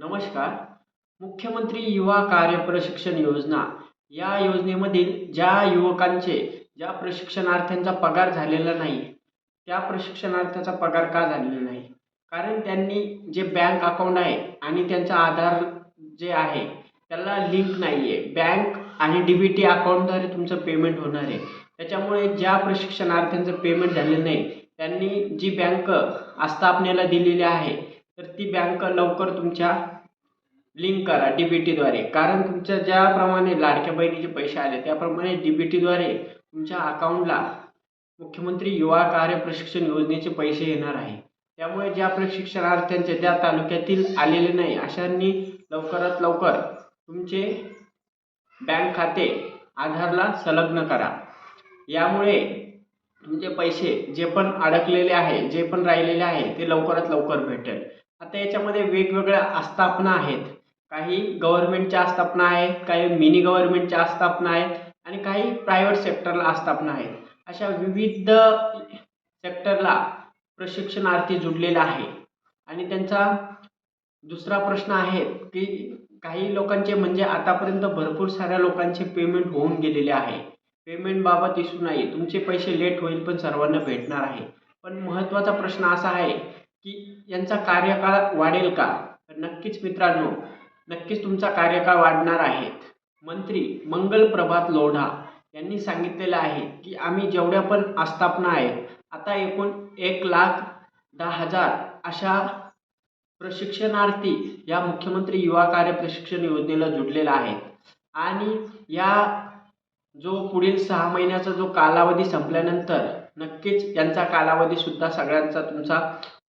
नमस्कार. मुख्यमंत्री युवा कार्य प्रशिक्षण योजना. या योजनेमधील ज्या युवकांचे ज्या प्रशिक्षणार्थ्यांचा पगार झालेला नाही त्या प्रशिक्षणार्थ्याचा पगार का झालेला नाही? कारण त्यांनी जे बँक अकाउंट आहे आणि त्यांचा आधार जे आहे त्याला लिंक नाही आहे बँक आणि डी बी टी अकाउंटद्वारे तुमचं पेमेंट होणार आहे. त्याच्यामुळे ज्या प्रशिक्षणार्थ्यांचं पेमेंट झालेलं नाही त्यांनी जी बँक आस्थापनेला दिलेली आहे तर ती बँक लवकर तुमच्या लिंक करा डी टीद्वारे कारण तुमच्या ज्याप्रमाणे लाडक्या बहिणीचे पैसे आले त्याप्रमाणे डी बी टीद्वारे तुमच्या अकाउंटला मुख्यमंत्री युवा कार्य प्रशिक्षण योजनेचे पैसे येणार आहे. त्यामुळे ज्या प्रशिक्षणार्थ्यांचे त्या तालुक्यातील आलेले नाही अशांनी लवकरात लवकर तुमचे बँक खाते आधारला संलग्न करा. यामुळे तुमचे पैसे जे पण अडकलेले आहे जे पण राहिलेले आहे ते लवकरात लवकर भेटेल. आता याच्यामध्ये वेगवेगळ्या आस्थापना आहेत. काही गव्हर्नमेंटच्या आस्थापना आहेत काही मिनी गव्हर्नमेंटच्या आस्थापना आहेत आणि काही प्रायव्हेट सेक्टरला आस्थापना आहेत. अशा विविध सेक्टरला प्रशिक्षणार्थी जुडलेला आहे. आणि त्यांचा दुसरा प्रश्न आहे की काही लोकांचे म्हणजे आतापर्यंत भरपूर साऱ्या लोकांचे पेमेंट होऊन गेलेले आहे. पेमेंटबाबत इशू नाही. तुमचे पैसे लेट होईल पण सर्वांना भेटणार आहे. पण महत्त्वाचा प्रश्न असा आहे की यांचा कार्यकाळ वाढेल का? तर नक्कीच मित्रांनो नक्कीच तुमचा कार्यकाळ वाढणार आहे. मंत्री मंगल प्रभात लोढा यांनी सांगितलेलं आहे की आम्ही जेवढ्या पण आस्थापना आहेत आता एकूण एक लाख दहा हजार अशा प्रशिक्षणार्थी या मुख्यमंत्री युवा कार्य प्रशिक्षण योजनेला जुडलेला आहे. आणि या जो पुढील सहा महिन्याचा जो कालावधी संपल्यानंतर नक्कीच यांचा कालावधीसुद्धा सगळ्यांचा तुमचा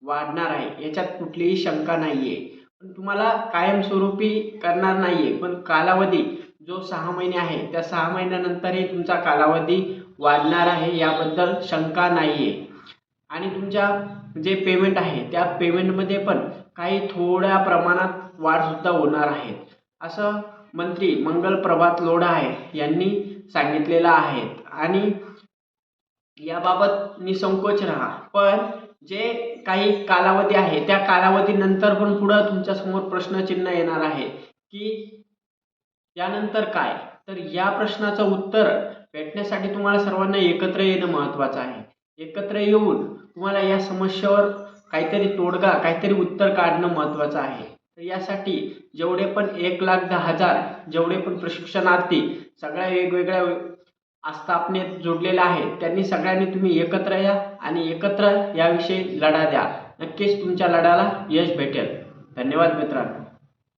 वाढणार आहे. याच्यात कुठलीही शंका नाही आहे पण तुम्हाला कायमस्वरूपी करणार नाही आहे पण कालावधी जो सहा महिने आहे त्या सहा महिन्यानंतरही तुमचा कालावधी वाढणार आहे याबद्दल शंका नाही आहे आणि तुमच्या जे पेमेंट आहे त्या पेमेंटमध्ये पण काही थोड्या प्रमाणात वाढसुद्धा होणार आहे. असं मंत्री मंगल प्रभात लोढा आहे यांनी सांगितलेलं आहे. आणि याबाबत निसंकोच राहा. पण जे काही कालावधी आहे त्या कालावधीनंतर पण पुढं तुमच्यासमोर प्रश्नचिन्ह येणार आहे की यानंतर काय? तर या प्रश्नाचं उत्तर भेटण्यासाठी तुम्हाला सर्वांना एकत्र येणं महत्त्वाचं आहे. एकत्र येऊन तुम्हाला या समस्येवर काहीतरी तोडगा काहीतरी उत्तर काढणं महत्त्वाचं आहे. तर यासाठी जेवढे पण एक लाख दहा हजार जेवढे पण प्रशिक्षणार्थी सगळ्या वेगवेगळ्या आस्थापनेत जोडलेला आहे. त्यांनी सगळ्यांनी तुम्ही एकत्र या आणि एकत्र याविषयी लढा द्या. नक्कीच तुमच्या लढ्याला यश भेटेल. धन्यवाद मित्रांनो.